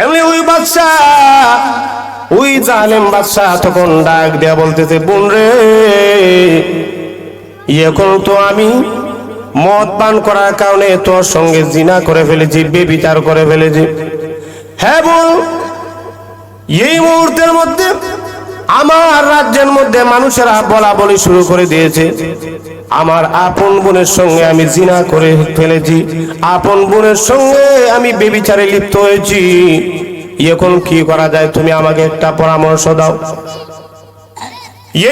এমনি ওই বাচ্চা ওই জালেম বাচ্চা তখন ডাক দেয়া বলতেছে, বোন রে, এখন তো আমি মদ পান করার কারণে তোর সঙ্গে জিনা করে ফেলেছি, বেবিচার করে ফেলেছি। হ্যাঁ বল এই মুহূর্তের মধ্যে আমার রাজ্যের মধ্যে মানুষেরা বলা বলি শুরু করে দিয়েছে। আমার আপন বোনের সঙ্গে আমি জিনা করে ফেলেছি। আপন বোনের সঙ্গে আমি বেবিচারে লিপ্ত হয়েছি। এখন কি করা যায়? তুমি আমাকে একটা পরামর্শ দাও।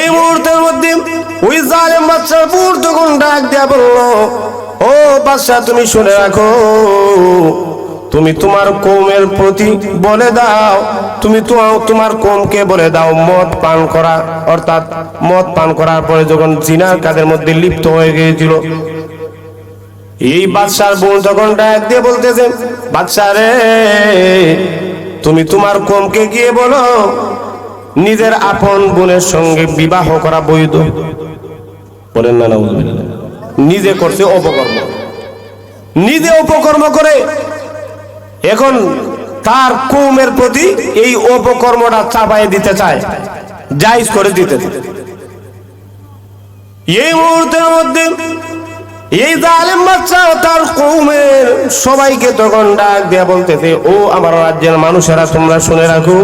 এই মুহূর্তের মধ্যে ওই জালেম বাচ্চার পুর তখন ডাক দেয়া বলল, ও বাচ্চা তুমি শুনে রাখো। তুমি তোমার কৌমের প্রতি বলে দাও। তুমি তোমার কৌমকে বলে দাও, মদ পান করা। অর্থাৎ মদ পান করার পরে যখন জিনার কাজের মধ্যে লিপ্ত হয়ে গিয়েছিল, এই বাদশার বোন যখন ডাক দিয়ে বলতেছে, বাদশা রে, তুমি তোমার কমকে গিয়ে বলো, নিজের আপন বোনের সঙ্গে বিবাহ করা বৈধ। বলেন না না। নিজে করছে অপকর্ম। নিজে অপকর্ম করে এখন তার কৌমের প্রতি এই অপকর্মটা চাপাই দিতে চায় জাইজ করে দিতে এই মুহূর্তের মধ্যে এই জালেম বাচ্চা তার কৌমের সবাইকে তখন ডাক দেয়া বলতেছে, ও আমার রাজ্যের মানুষেরা, তোমরা শুনে রাখো,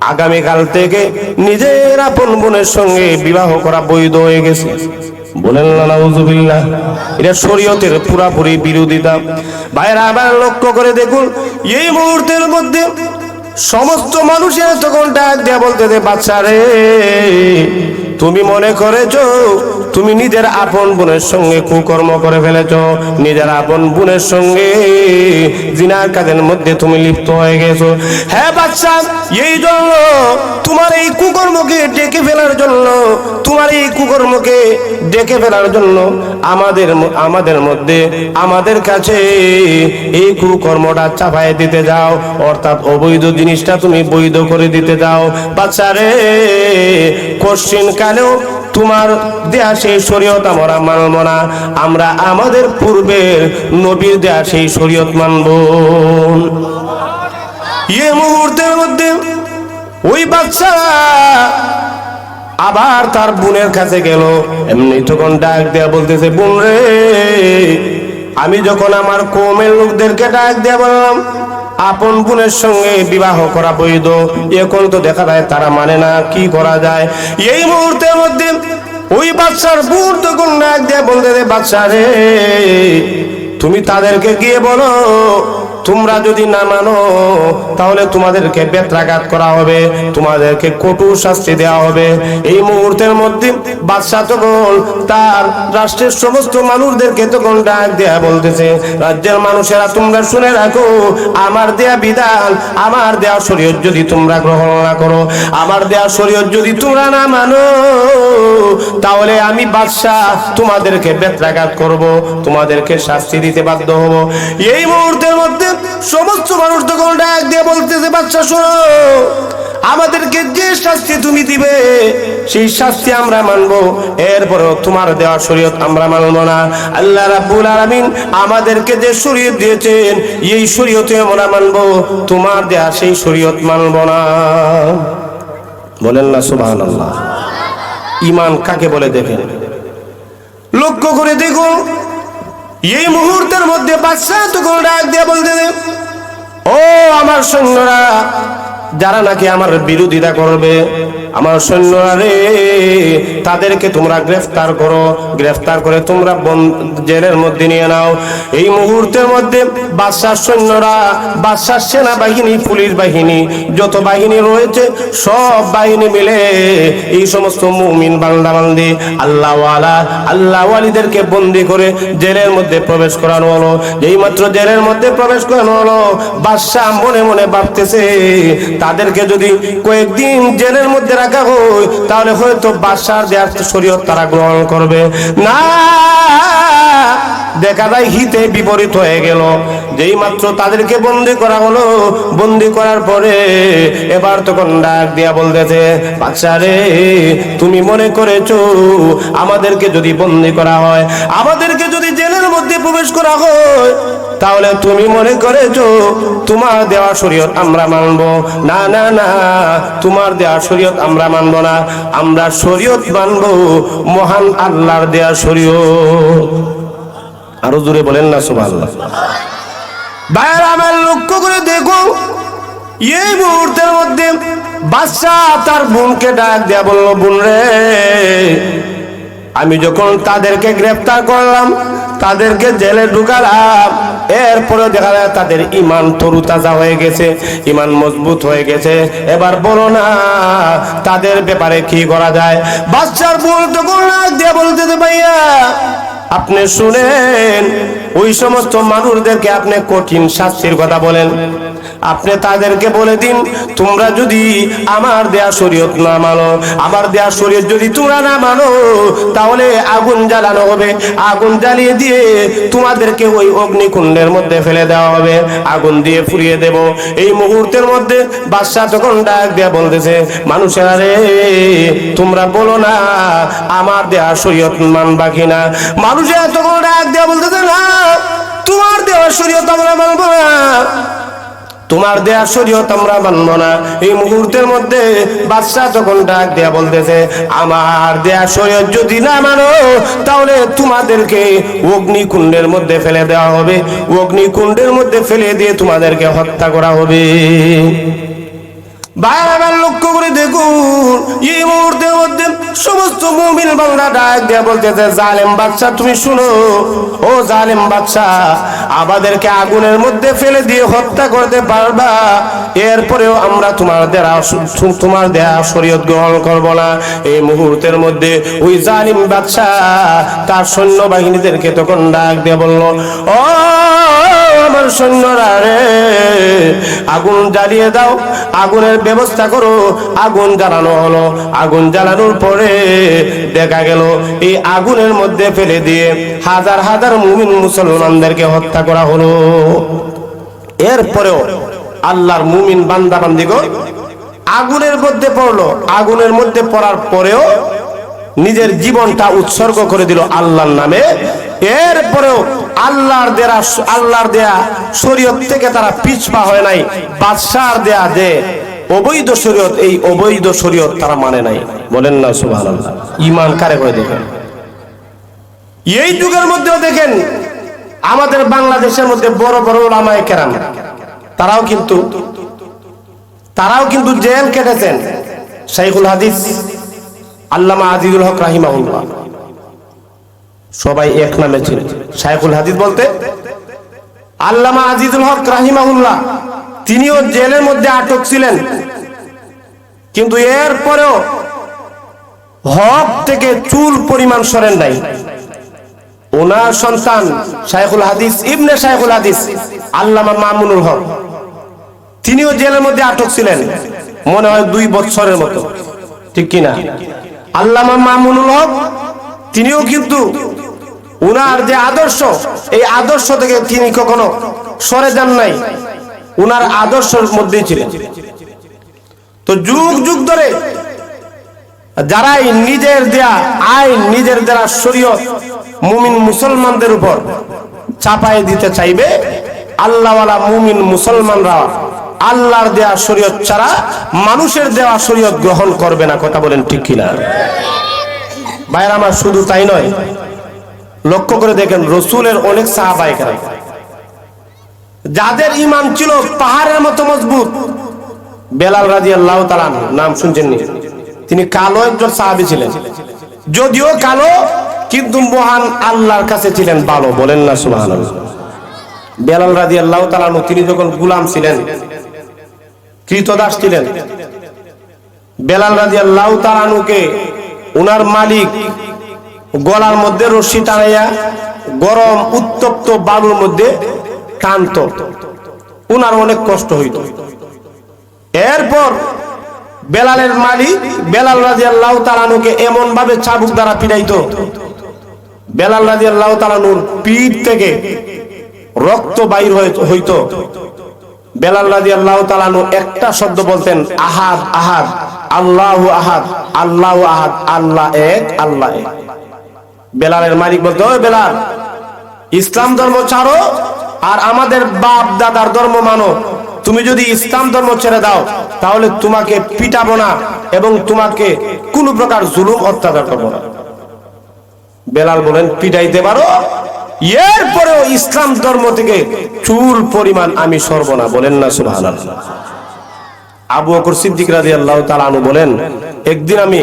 আগামীকাল থেকে নিজের আপন বোনের সঙ্গে বিবাহ করা বৈধ হয়ে গেছে। বলেন না নাউজুবিল্লাহ এটা শরীয়তের পুরাপুরি বিরোধিতা। ভাইরা আবার লক্ষ্য করে দেখুন, এই মুহূর্তের মধ্যে সমস্ত মানুষের তখন ডাক দেয়া বলতে বাচ্চা রে। তুমি মনে করেছ তুমি নিজের আপন বোনের সঙ্গে কুকর্ম করে ফেলেছ। নিজের আপন বোনের সঙ্গে জিনার কাজের মধ্যে তুমি লিপ্ত হয়ে গেছো। হ্যাঁ বাচ্চা এই জন্য তোমার এই কুকর্মকে ডেকে ফেলার জন্য, তোমার এই কুকর্মকে ডেকে ফেলার জন্য আমাদের আমাদের মধ্যে, আমাদের কাছে এই কুকর্মটা চাপাই দিতে যাও। অর্থাৎ অবৈধ জিনিসটা তুমি বৈধ করে দিতে যাও। বাচ্চারে কোশ্চিন কালেও তোমার দেয়া সেই শরীয়ত আমরা মানব না। আমরা আমাদের পূর্বের নবীর দেয়া সেই শরীয়ত মানব। এ মুহূর্তের মধ্যে ওই বাচ্চা আবার তার বোনের কাছে গেল। এমনি তখন ডাক দেয়া বলতেছে, বোন রে, আমি যখন আমার কৌমের লোকদেরকে ডাক দেয়া বললাম, আপন বোনের সঙ্গে বিবাহ করা বৈধ। এখন তো দেখা যায় তারা মানে না, কি করা যায়? এই মুহূর্তের মধ্যে ওই বাচ্চার বুট গুন ডাক বলতে বলতেছে বাচ্চা রে তুমি তাদেরকে গিয়ে বলো তোমরা যদি না মানো, তাহলে তোমাদেরকে বেত্রাঘাত করা হবে, তোমাদেরকে কটু শাস্তি দেওয়া হবে। এই মুহূর্তের মধ্যে বাদশাহ তখন তার রাষ্ট্রের সমস্ত মানুষদেরকে তখন ডাক দেয়া বলতেছে, রাজ্যের মানুষেরা, তোমরা শুনে রাখো, আমার দেয়া বিধান, আমার দেয়া শরীয়ত যদি তোমরা গ্রহণ না করো, আমার দেয়া শরীয়ত যদি তোমরা না মানো, তাহলে আমি বাদশাহ তোমাদেরকে বেত্রাঘাত করব, তোমাদেরকে শাস্তি দিতে বাধ্য হব। এই মুহূর্তের মধ্যে সমস্ত মানুষ তখন ডাক দিয়ে বলতেছে, বাচ্চা, শোনো। আমাদেরকে যে শাস্তি তুমি দিবে, সেই শাস্তি আমরা মানব। এরপরেও তোমার দেওয়া শরীয়ত আমরা মানব না। আল্লাহ রাব্বুল আলামিন আমাদেরকে যে শরীয়ত দিয়েছেন, এই শরীয়তে আমরা মানব। তোমার দেওয়া সেই শরীয়ত মানব না। বলেন না, সুবহানাল্লাহ। ইমান কাকে বলে দেখেন? লক্ষ্য করে দেখো এই মুহূর্তের মধ্যে বাদশাহ তখন ডাক দিয়ে বলতে ও আমার সৈন্যরা যারা নাকি আমার বিরোধিতা করবে, আমার সৈন্যরা রে, তাদেরকে তোমরা গ্রেফতার করো। গ্রেফতার করে তোমরা জেলের মধ্যে নিয়ে নাও। এই মুহূর্তের মধ্যে বাদশার সৈন্যরা, বাদশার সেনাবাহিনী, পুলিশ বাহিনী, যত বাহিনী রয়েছে, সব বাহিনী মিলে এই সমস্ত মুমিন বান্দাবান্দি আল্লাহওয়ালা, আল্লাহওয়ালিদেরকে বন্দি করে জেলের মধ্যে প্রবেশ করানো হলো। যেই মাত্র জেলের মধ্যে প্রবেশ করানো হলো, বাদশাহ মনে মনে ভাবতেছে তাদেরকে যদি কয়েকদিন জেলের মধ্যে রাখা হয়, তাহলে হয়তো বাদশার দেয়ার শরীয়ত তারা গ্রহণ করবে। না, দেখা যায় হিতে বিপরীত হয়ে গেল। যেই মাত্র তাদেরকে বন্দি করা হলো, বন্দি করার পরে এবার তখন ডাক দিয়া বলতেছে বাচ্চা রে, তুমি মনে করেছ আমাদেরকে যদি বন্দি করা হয়, আমাদেরকে যদি জেলের মধ্যে প্রবেশ করা হয় তাহলে তুমি মনে করেছ, তোমার দেওয়া শরীয়ত আমরা মানব। না না না, তোমার দেওয়া শরীয়ত আমরা মানব না। আমরা শরীয়ত মানব, মহান আল্লাহর দেওয়া শরীয়ত। আরও জোরে বলেন না, সুবহানাল্লাহ। ভাইয়ের, আমার লক্ষ্য করে দেখো, এই মুহূর্তের মধ্যে বাচ্চা তার বোনকে ডাক দেয়া বলল, বোন রে, আমি যখন তাদেরকে গ্রেফতার করলাম, তাদেরকে জেলে ঢুকালাম এরপরে দেখা যায় তাদের ইমান তরু তাজা হয়ে গেছে, ইমান মজবুত হয়ে গেছে। এবার বলো না, তাদের ব্যাপারে কি করা যায়? বাচ্চার বলতে দিয়ে বলতে ভাইয়া, আপনি শুনেন, ওই সমস্ত মানুষদেরকে আপনি কঠিন শাস্তির কথা বলেন। আপনি তাদেরকে বলে দিন, তোমরা যদি আমার দেয়া শরীয়ত না মানো, আমার দেয়া শরীয়ত যদি তোমরা না মানো, তাহলে আগুন জ্বালানো হবে। আগুন জ্বালিয়ে দিয়ে তোমাদেরকে ওই অগ্নিকুণ্ডের মধ্যে ফেলে দেওয়া হবে। আগুন দিয়ে ফুরিয়ে দেব। এই মুহূর্তের মধ্যে বাদশাহ তখন ডাক দিয়ে বলতেছে, মানুষেরা রে, তোমরা বলো না, আমার দেয়া শরীয়ত মানবা কিনা? মানুষেরা তখন ডাক দিয়ে বলতেছে, না, তোমার দেওয়া শরীয়ত আমরা মানবো না। তোমার দেয়া শরীয়ত আমরা মানব না। এই মুহূর্তের মধ্যে বাদশাহ তখন ডাক দেয়া বলতেছে, আমার দেয়া শরীয়ত যদি না মানো, তাহলে তোমাদেরকে অগ্নিকুণ্ডের মধ্যে ফেলে দেওয়া হবে। অগ্নিকুণ্ডের মধ্যে ফেলে দিয়ে তোমাদেরকে হত্যা করা হবে। লক্ষ্য করে দেখুন, এই মুহূর্তের মধ্যে সমস্ত ডাক জালেম ও জালেম আমাদেরকে আগুনের মধ্যে ফেলে দিয়ে হত্যা করতে পারবা। এরপরেও আমরা তোমার দেয়া তোমার দেয়া শরীয়ত গ্রহণ করব না। এই মুহূর্তের মধ্যে ওই জালিম বাচ্চা তার সৈন্যবাহিনীদেরকে তখন ডাক দিয়ে বলল, ও আমার সৈন্যরা রে আগুন জ্বালিয়ে দাও, আগুনের ব্যবস্থা করো, আগুন জ্বালানো হলো। আগুন জ্বালানোর পরে দেখা গেল, এই আগুনের মধ্যে ফেলে দিয়ে হাজার হাজার মুমিন মুসলমানদেরকে হত্যা করা হলো। এরপরেও আল্লাহর মুমিন বান্দা বান্দিগণ আগুনের মধ্যে পড়ল। আগুনের মধ্যে পড়ার পরেও নিজের জীবনটা উৎসর্গ করে দিল আল্লাহর নামে। এরপরেও আল্লাহর দেয়া আল্লাহর দেয়া শরীয়ত থেকে তারা পিছপা হয় নাই দেয়া দে। অবৈধ শরীয়ত, এই অবৈধ শরীয়ত তারা মানে নাই। বলেন না ঈমান কারে করে দেখেন? এই যুগের মধ্যেও দেখেন, আমাদের বাংলাদেশের মধ্যে বড় বড় ওলামায়ে কেরাম, তারাও কিন্তু তারাও কিন্তু জেল কেটেছেন। শাইখুল হাদিস, আল্লামা আজিজুল হক রাহিমাহুল্লাহ। সবাই এক নামে ছিল। শাইখুল হাদিস বলতে, আল্লামা আজিজুল হক রাহিমাহুল্লাহ, তিনিও জেলের মধ্যে আটক ছিলেন। কিন্তু এরপরেও হক থেকে চুল পরিমাণ সরেন নাই। ওনার সন্তান শাইখুল হাদিস, ইবনে শাইখুল হাদিস, আল্লামা মামুনুল হক, তিনিও জেলের মধ্যে আটক ছিলেন, মনে হয় দুই বছরের মতো। ঠিক কিনা? আল্লামা মামুনুল হক, তিনিও কিন্তু উনার যে আদর্শ, এই আদর্শ থেকে তিনি কখনো সরে যান নাই। উনার আদর্শের মধ্যেই ছিলেন। তো যুগ যুগ ধরে যারাই নিজের দেয়া আইন, নিজের দেয়া শরীয়ত মুমিন মুসলমানদের উপর চাপাই দিতে চাইবে, আল্লাহওয়ালা মুমিন মুসলমানরা আল্লাহর দেয়া শরীয়ত ছাড়া মানুষের দেওয়া শরীয়ত গ্রহণ করবে না, কথা বলেন ঠিক কিনা? ভাইয়ের, আমার শুধু তাই নয় লক্ষ্য করে দেখেন, রসুলের অনেক সাহাবাই যাদের ইমান ছিল পাহাড়ের মতো মজবুত। বেলাল রাজি আল্লাহ তালান নাম শুনছেন নি তিনি কালো একজন সাহাবি ছিলেন। যদিও কালো, কিন্তু মহান আল্লাহর কাছে ছিলেন ভালো, বলেন না সুবাহ বেলাল রাজি আল্লাহ তালানু তিনি যখন গুলাম ছিলেন, কৃতদাস ছিলেন, বেলাল রাজি আল্লাহ তালানুকে উনার মালিক গলার মধ্যে রশ্মি টানাইয়া গরম উত্তপ্ত বালুর মধ্যে টানত। উনার অনেক কষ্ট হইত এরপর বেলালের মালিক বেলাল রাজি আল্লাহ তালানুকে এমন ভাবে চাবুক দ্বারা পিড়াইতো বেলাল রাজি আল্লাহ তালানুর পিঠ থেকে রক্ত বাইর হইতো। বেলাল রাজি আল্লাহ তালানু একটা শব্দ বলতেন, আহাদ আহাদ, আল্লাহ আহাদ আল্লাহ আহাদ, আল্লাহ এক আল্লাহ এক। বেলালের মালিক বলতো, ওই বেলাল, ইসলাম ধর্ম ছাড়ো আর আমাদের বাপ দাদার ধর্ম মানো। তুমি যদি ইসলাম ধর্ম ছেড়ে দাও, তাহলে তোমাকে পিটাবো না এবং তোমাকে কোনো প্রকার জুলুম অত্যাচার করব না। বেলাল বলেন, পিটাইতে পারো, এরপরেও ইসলাম ধর্ম থেকে চুল পরিমাণ আমি সরব না। বলেন না, সুবহানাল্লাহ। আবু বকর সিদ্দিক রাদিয়াল্লাহু তাআলা আনহু বলেন, একদিন আমি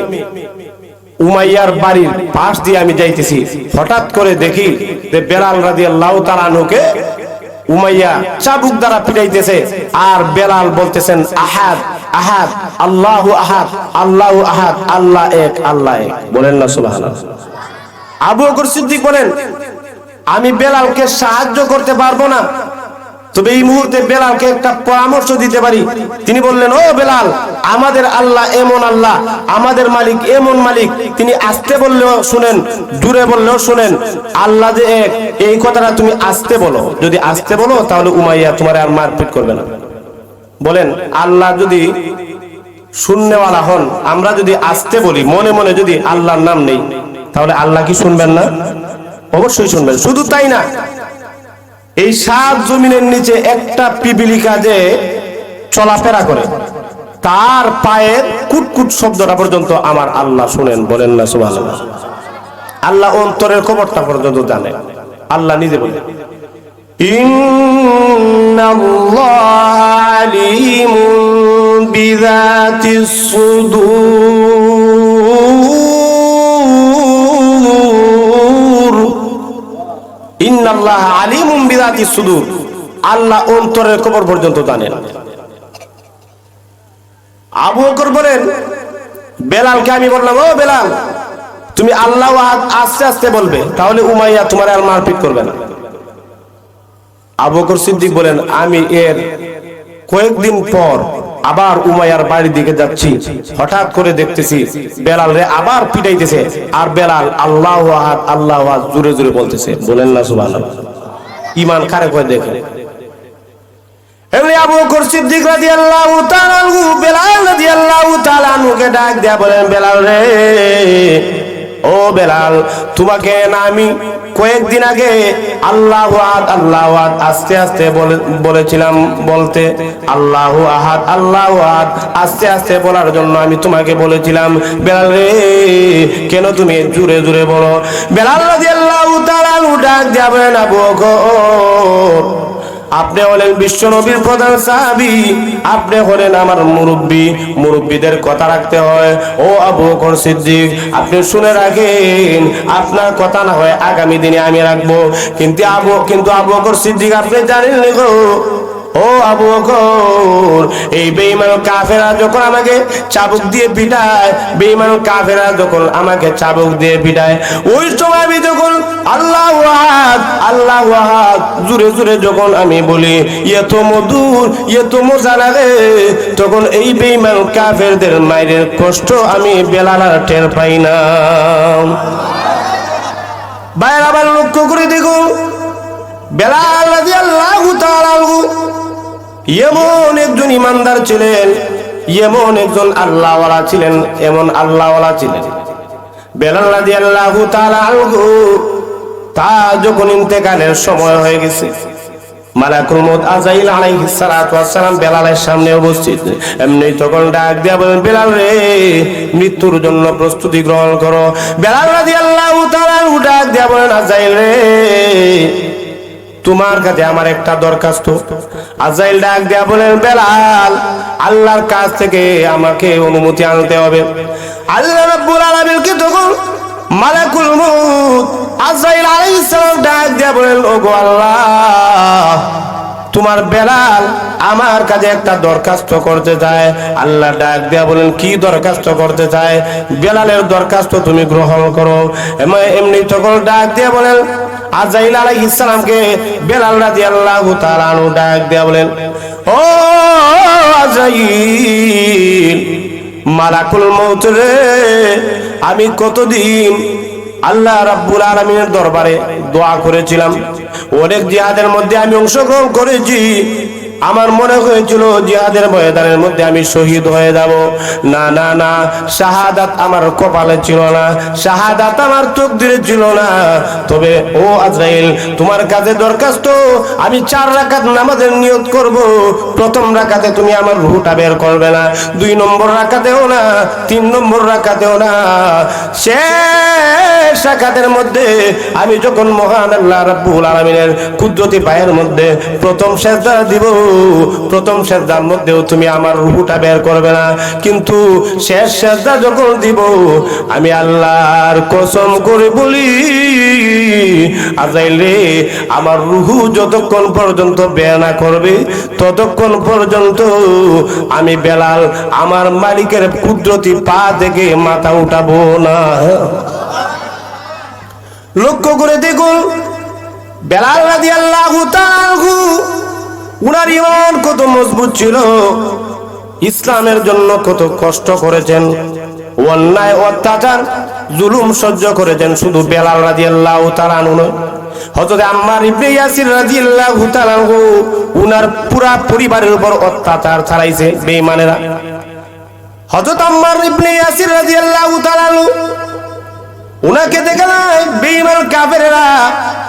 উমাইয়ার বাড়ির পাশ দিয়ে আমি যাইতেছি। হঠাৎ করে দেখি যে বেলাল রাদিয়াল্লাহু তাআলা আনহুকে উমাইয়া চাবুক দ্বারা পিটাইতেছে আর বেলাল বলতেছেন, আহাদ আহাদ, আল্লাহু আহাদ আল্লাহু আহাদ, আল্লাহ এক আল্লাহ এক। বলেন না, সুবহানাল্লাহ। আবু বকর সিদ্দিক বলেন, আমি বেলালকে সাহায্য করতে পারব না। তবে এই মুহূর্তে বেলালকে একটা পরামর্শ দিতে পারি। তিনি বললেন, ও বেলাল, আমাদের আল্লাহ এমন আল্লাহ, আমাদের মালিক এমন মালিক। তিনি আসতে বললেও শুনেন, দূরে বললেও শুনেন। আল্লাহ যে এক, এই কথাটা তুমি আসতে বলো। যদি আসতে বলো, তাহলে উমাইয়া তোমার আর মারপিট করবে না। বলেন, আল্লাহ যদি শূন্যওয়ালা হন, আমরা যদি আসতে বলি, মনে মনে যদি আল্লাহর নাম নেই, তাহলে আল্লাহ কি শুনবেন না? অবশ্যই শুনবেন, শুধু তাই না। এই সাত জমিনের নিচে একটা পিপিলিকা যে চলাফেরা করে, তার পায়ের কুটকুট শব্দটা পর্যন্ত আমার আল্লাহ শুনেন, বলেন না সুবাহ আল্লাহ অন্তরের খবরটা পর্যন্ত জানে, আল্লাহ নিজে বলে। বিদাতি সুদূর। ইন্নাল্লাহ আল্লাহ অন্তরের পর্যন্ত জানেন। আবু বকর বলেন, বেলালকে আমি বললাম, ও বেলাল, তুমি আল্লাহ আস্তে আস্তে বলবে, তাহলে উমাইয়া তোমার আর মারপিট করবে না। আবু বকর সিদ্দিক বলেন, আমি এর কয়েকদিন পর আবার উমাইয়ার বাড়ির দিকে যাচ্ছি। হঠাৎ করে দেখতেছি বেলাল রে আবার পিটাইতেছে। আর বেলাল আল্লাহ আল্লাহ জুড়ে জুড়ে বলতেছে, বলেন না সুবহানাল্লাহ। ইমান কারে কয় দেখে? বলেন, বেলাল রে ও বেলাল, তোমাকে না আমি কয়েকদিন আগে আল্লাহ আহাদ আল্লাহ আহাদ, আস্তে আস্তে বলে বলেছিলাম বলতে, আল্লাহ আহাদ আল্লাহ আহাদ, আস্তে আস্তে বলার জন্য আমি তোমাকে বলেছিলাম, বেলাল রে, কেন তুমি জুড়ে জুড়ে বলো? বেলাল রাদিয়াল্লাহু আল্লাহ আনহু ডাক যাবে না বকর আপনি হলেন বিশ্ব নবীর প্রধান সাহাবি, আপনি হলেন আমার মুরব্বী। মুরব্বীদের কথা রাখতে হয়। ও আবু বকর সিদ্দিক, আপনি শুনে রাখেন, আপনার কথা না হয় আগামী দিনে আমি রাখব। কিন্তু আবু কিন্তু আবু বকর সিদ্দিক আপনি জানেন গো। ও আবু বকর, এই কাফেরা যখন আমাকে চাবুক দিয়ে পিটায় কাফেরা যখন আমাকে চাবুক দিয়ে পিটায়, ওই সময় আমি যখন আল্লাহ আল্লাহ যখন আমি বলি ইয়ে তো মধুর ইয়ে তো মজা লাগে, তখন এই বেঈমান কাফেরদের মায়ের কষ্ট আমি বেলালা টের পাই না। বাইরে আবার লক্ষ্য করে দেখুন আনহু এমন একজন ইমানদার ছিলেন, এমন একজন আল্লাহওয়ালা ছিলেন, এমন আল্লাহওয়ালা ছিলেন। বেলাল রাদিয়াল্লাহু তাআলা আনহু, তা যখন ইন্তেকালের সময় হয়ে গেছে সামনে এমনি তখন ডাক রে, মৃত্যুর জন্য প্রস্তুতি গ্রহণ করো। বেলাল রাদিয়াল্লাহু তাআলা ডাক দিয়া বলেন, আজাইল রে তোমার কাছে আমার একটা দরখাস্ত। আজাইল ডাক দেয়া বলেন, বেলাল, আল্লাহর কাছ থেকে আমাকে অনুমতি আনতে হবে। আল্লাহ রাব্বুল আলামিনকে তখন? মালাকুল মউত। আজাইল আলাইহিস সালাম ডাক দেয়া বলেন, ওগো আল্লাহ, তোমার বেলাল আমার কাছে একটা দরখাস্ত করতে চায়। আল্লাহ ডাক দেয়া বলেন, কি দরখাস্ত করতে চায়? বেলালের দরখাস্ত তুমি গ্রহণ করো। এমনি তখন ডাক দেয়া বলেন আজাইল আলাইহিস সালামকে বেলাল রাদিয়াল্লাহু তাআলা আনহু ডাক দেয়া বলেন, ও আজাইল, মালাকুল মউত রে, আমি কতদিন আল্লাহ রাব্বুল আলামিনের দরবারে দোয়া করেছিলাম। অনেক জিহাদের মধ্যে আমি অংশগ্রহণ করেছি। আমার মনে হয়েছিল জিহাদের ময়দানের মধ্যে আমি শহীদ হয়ে যাব। না না না, শাহাদাত আমার কপালে ছিল না, শাহাদাত আমার তকদিরে ছিল না। তবে ও আজরাইল, তোমার কাছে দরখাস্ত, আমি চার রাকাত নামাজের নিয়ত করব। প্রথম রাকাতে তুমি আমার রুহটা বের করবে না, দুই নম্বর রাকাতেও না, তিন নম্বর রাকাতেও না। শেষ রাকাতের মধ্যে আমি যখন মহান আল্লাহ রাব্বুল আলামিনের কুদরতি পায়ের মধ্যে প্রথম সেজদা দিব প্রথম সেজদার মধ্যেও তুমি আমার রুহুটা বের করবে না। কিন্তু শেষ সেজদা যখন দিব, আমি আল্লাহর কসম করে বলি, আজাইল আমার রুহু যতক্ষণ পর্যন্ত বের না করবে, ততক্ষণ পর্যন্ত আমি বেলাল আমার মালিকের কুদরতি পা থেকে মাথা উঠাবো না। লক্ষ্য করে দেখুন, বেলাল রাজি আল্লাহ উনার ইমান কত মজবুত ছিল, ইসলামের জন্য কত কষ্ট করেছেন। অন্যায়, অত্যাচার, জুলুম সহ্য করেছেন শুধু বেলাল রাজি আল্লাহ তালানু হজরত উনার পুরা পরিবারের উপর অত্যাচার আম্মার ইয়াসির উনাকে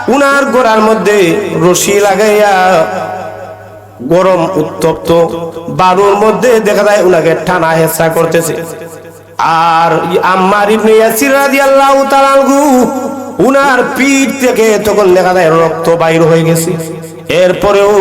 উনার গোড়ার মধ্যে রশি লাগাইয়া গরম উত্তপ্ত। বালুর মধ্যে দেখা যায় উনাকে টানা হেসা করতেছে। আর আম্মার ইবনে ইয়াসির রাদিয়াল্লাহু তাআলা উনার পিঠ থেকে তখন দেখা যায় রক্ত বাইর হয়ে গেছে। এরপরেও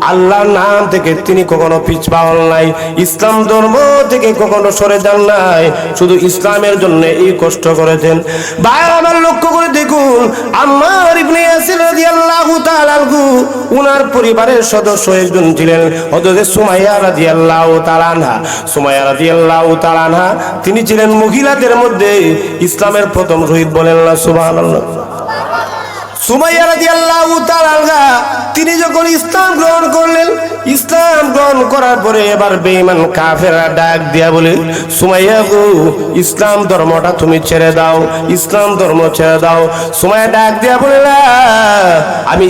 আল্লাহর নাম থেকে তিনি কখনো পিছপাওয়াল নাই। ইসলাম ধর্ম থেকে কখনো সরে যান নাই। শুধু ইসলামের জন্য এই কষ্ট করেছেন। ভাই আমার লক্ষ্য করে দেখুন আমার ইবনে ইয়াসির রাদিয়াল্লাহু তাআলা উনার পরিবারের সদস্য একজন ছিলেন, হযরত সুমাইয়া রাদিয়াল্লাহু তাআলা আনহা। সুমাইয়া রাদিয়াল্লাহু তাআলা আনহা, তিনি ছিলেন মহিলাদের মধ্যে ইসলামের প্রথম শহীদ বলেন না, সুবহানাল্লাহ। তিনি যখন ইসলাম গ্রহণ করলেন ইসলাম গ্রহণ করার পরে এবার বেঈমান কাফেরা ডাক দিয়া বলে সুমাইয়া গো ইসলাম ধর্মটা তুমি ছেড়ে দাও ইসলাম ধর্ম ছেড়ে দাও। সুমাইয়া ডাক দিয়া বলে "না, আমি